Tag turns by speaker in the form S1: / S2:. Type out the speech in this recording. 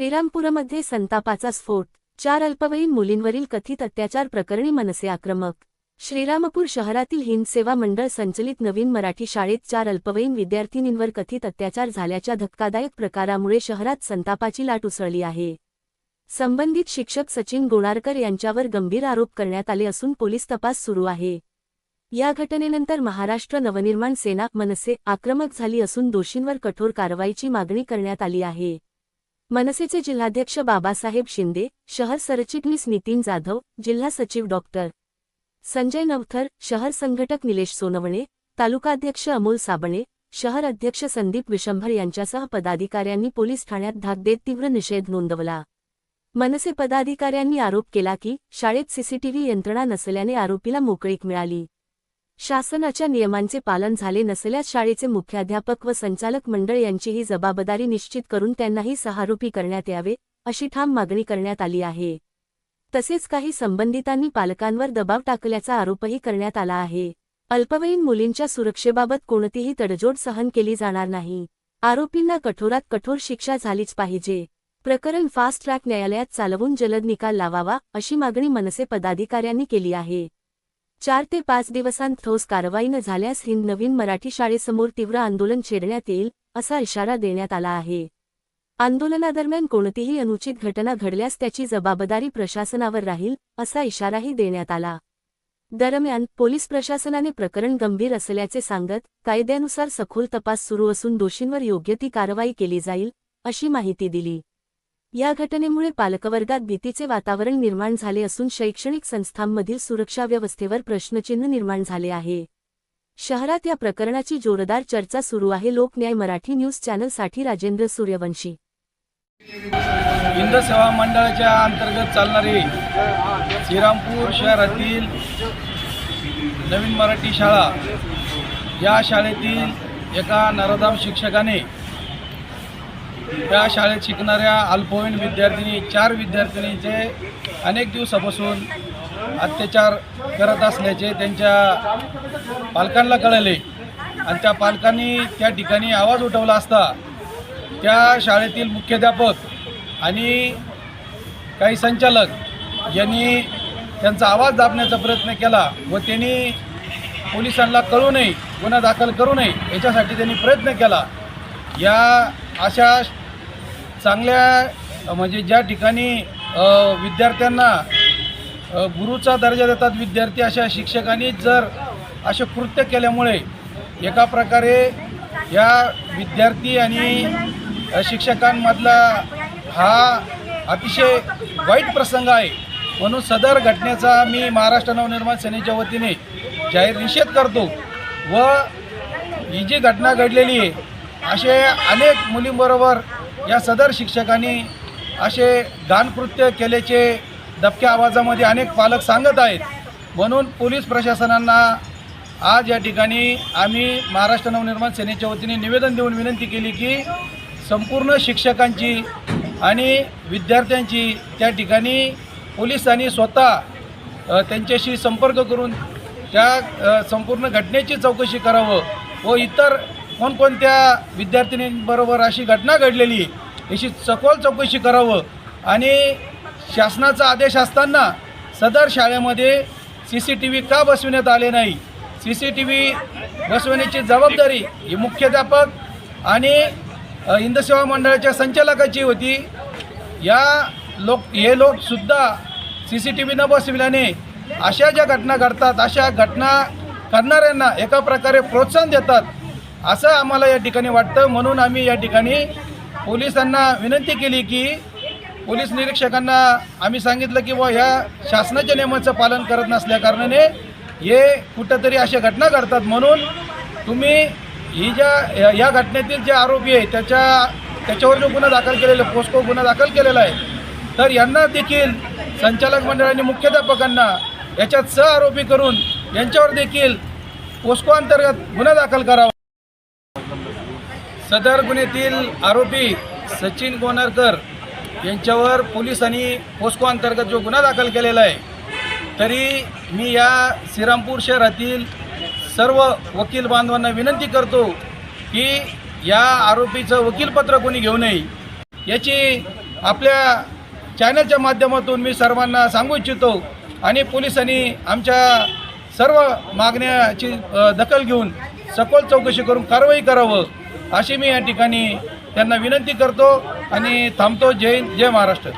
S1: श्रीरामपूरमध्ये संतापाचा स्फोट चार अल्पवयीन मुलींवरील कथित अत्याचार प्रकरणी मनसे आक्रमक. श्रीरामपूर शहरातील हिंद सेवा मंडळ संचलित नवीन मराठी शाळेत चार अल्पवयीन विद्यार्थिनींवर कथित अत्याचार झाल्याच्या धक्कादायक प्रकारामुळे शहरात संतापाची लाट उसळली आहे. संबंधित शिक्षक सचिन गोणारकर यांच्यावर गंभीर आरोप करण्यात आले असून पोलीस तपास सुरू आहे. या घटनेनंतर महाराष्ट्र नवनिर्माण सेना मनसे आक्रमक झाली असून दोषींवर कठोर कारवाईची मागणी करण्यात आली आहे. मनसेचे जिल्हाध्यक्ष बाबासाहेब शिंदे शहर सरचिटणीस नितीन जाधव जिल्हा सचिव डॉक्टर संजय नवथर शहर संघटक निलेश सोनवणे तालुकाध्यक्ष अमोल साबणे शहर अध्यक्ष संदीप विशंभर यांच्यासह पदाधिकाऱ्यांनी पोलीस ठाण्यात धाक देत तीव्र निषेध नोंदवला. मनसे पदाधिकाऱ्यांनी आरोप केला की शाळेत सीसीटीव्ही यंत्रणा नसल्याने आरोपीला मोकळीक मिळाली. शासनाच्या नियमांचे पालन झाले नसल्यास शाळेचे मुख्याध्यापक व संचालक मंडळ यांचीही जबाबदारी निश्चित करून त्यांनाही सहारोपी करण्यात यावे अशी ठाम मागणी करण्यात आली आहे. तसेच काही संबंधितांनी पालकांवर दबाव टाकल्याचा आरोपही करण्यात आला आहे. अल्पवयीन मुलींच्या सुरक्षेबाबत कोणतीही तडजोड सहन केली जाणार नाही. आरोपींना कठोरात कठोर शिक्षा झालीच पाहिजे. प्रकरण फास्ट ट्रॅक न्यायालयात चालवून जलद निकाल लावावा अशी मागणी मनसे पदाधिकाऱ्यांनी केली आहे. चार ते पाच दिवसांत ठोस कारवाई न झाल्यास हिंद नवीन मराठी शाळेसमोर तीव्र आंदोलन छेडण्यात येईल असा इशारा देण्यात आला आहे. आंदोलनादरम्यान कोणतीही अनुचित घटना घडल्यास त्याची जबाबदारी प्रशासनावर राहील असा इशाराही देण्यात आला. दरम्यान पोलीस प्रशासनाने प्रकरण गंभीर असल्याचे सांगत कायद्यानुसार सखोल तपास सुरू असून दोषींवर योग्य ती कारवाई केली जाईल अशी माहिती दिली. या घटनेमुळे पालकवर्गात भीतीचे वातावरण निर्माण झाले असून शैक्षणिक संस्थांमधील सुरक्षा व्यवस्थेवर प्रश्नचिन्ह निर्माण झाले आहे. शहरात या प्रकरणाची जोरदार चर्चा सुरू आहे. लोकन्याय मराठी न्यूज चॅनलसाठी राजेंद्र सूर्यवंशी.
S2: हिंद सेवा मंडळाच्या अंतर्गत चालणारी श्रीरामपूर शहरातील नवीन मराठी शाळा या शाळेतील एका नरदाम शिक्षकाने त्या शाळेत शिकणाऱ्या अल्पवयीन विद्यार्थिनी चार विद्यार्थिनींचे अनेक दिवसापासून अत्याचार करत असल्याचे त्यांच्या पालकांना कळले आणि त्या पालकांनी त्या ठिकाणी आवाज उठवला असता त्या शाळेतील मुख्याध्यापक आणि काही संचालक यांनी त्यांचा आवाज दाबण्याचा प्रयत्न केला व त्यांनी पोलिसांना कळू नये गुन्हा दाखल करू नये याच्यासाठी त्यांनी प्रयत्न केला. या अशा चांगल्या म्हणजे ज्या ठिकाणी विद्यार्थ्यांना गुरुचा दर्जा देतात विद्यार्थी अशा शिक्षकांनी जर असे कृत्य केल्यामुळे एका प्रकारे या विद्यार्थी आणि शिक्षकांमधला हा अतिशय वाईट प्रसंग आहे. म्हणून सदर घटनेचा मी महाराष्ट्र नवनिर्माण सेनेच्या वतीने जाहीर निषेध करतो व ही जी घटना घडलेली आहे असे अनेक मुलींबरोबर या सदर शिक्षकांनी असे दानकृत्य केल्याचे दबक्या आवाजामध्ये अनेक पालक सांगत आहेत. म्हणून पोलीस प्रशासनांना आज या ठिकाणी आम्ही महाराष्ट्र नवनिर्माण सेनेच्या वतीने निवेदन देऊन विनंती केली की संपूर्ण शिक्षकांची आणि विद्यार्थ्यांची त्या ठिकाणी पोलिसांनी स्वतः त्यांच्याशी संपर्क करून त्या संपूर्ण घटनेची चौकशी करावं व इतर कोणकोणत्या विद्यार्थिनींबरोबर अशी घटना घडलेली आहे याची सखोल चौकशी करावं. आणि शासनाचा आदेश असताना सदर शाळेमध्ये सी सी टी व्ही का बसविण्यात आले नाही? सी सी टी व्ही बसवण्याची जबाबदारी ही मुख्याध्यापक आणि अ, हिंदसेवा मंडळाच्या संचालकाची होती. या लोक हे लोकसुद्धा सी सी टी व्ही न बसविल्याने अशा ज्या घटना घडतात अशा घटना करणाऱ्यांना एका प्रकारे प्रोत्साहन देतात. असं आम्हाला या ठिकाणी वाटतं. म्हणून आम्ही या ठिकाणी पोलिसांना विनंती केली की पोलीस निरीक्षकांना आम्ही सांगितलं की बुवा ह्या शासनाच्या नियमाचं पालन करत नसल्याकारणाने हे कुठंतरी अशा घटना घडतात. म्हणून तुम्ही ही ज्या या- घटनेतील जे आरोपी आहे त्याच्या त्याच्यावर जो गुन्हा दाखल केलेला आहे, पोस्को गुन्हा दाखल केलेला आहे तर यांना देखील संचालक मंडळाने मुख्याध्यापकांना याच्यात सह आरोपी करून यांच्यावर देखील पोस्को अंतर्गत गुन्हा दाखल करावा. सदर गुन्ह्यातील आरोपी सचिन गोनारकर यांच्यावर पोलिसांनी पोस्को अंतर्गत जो गुन्हा दाखल केलेला आहे तरी मी या श्रीरामपूर शहरातील सर्व वकील बांधवांना विनंती करतो की या आरोपीचं वकीलपत्र कोणी घेऊ नये याची आपल्या चॅनलच्या माध्यमातून मी सर्वांना सांगू इच्छितो आणि पोलिसांनी आमच्या सर्व मागण्याची दखल घेऊन सखोल चौकशी करून कारवाई करावं. अशी मी या ठिकाणी त्यांना विनंती करतो आणि थांबतो. जय हिंद जय महाराष्ट्र.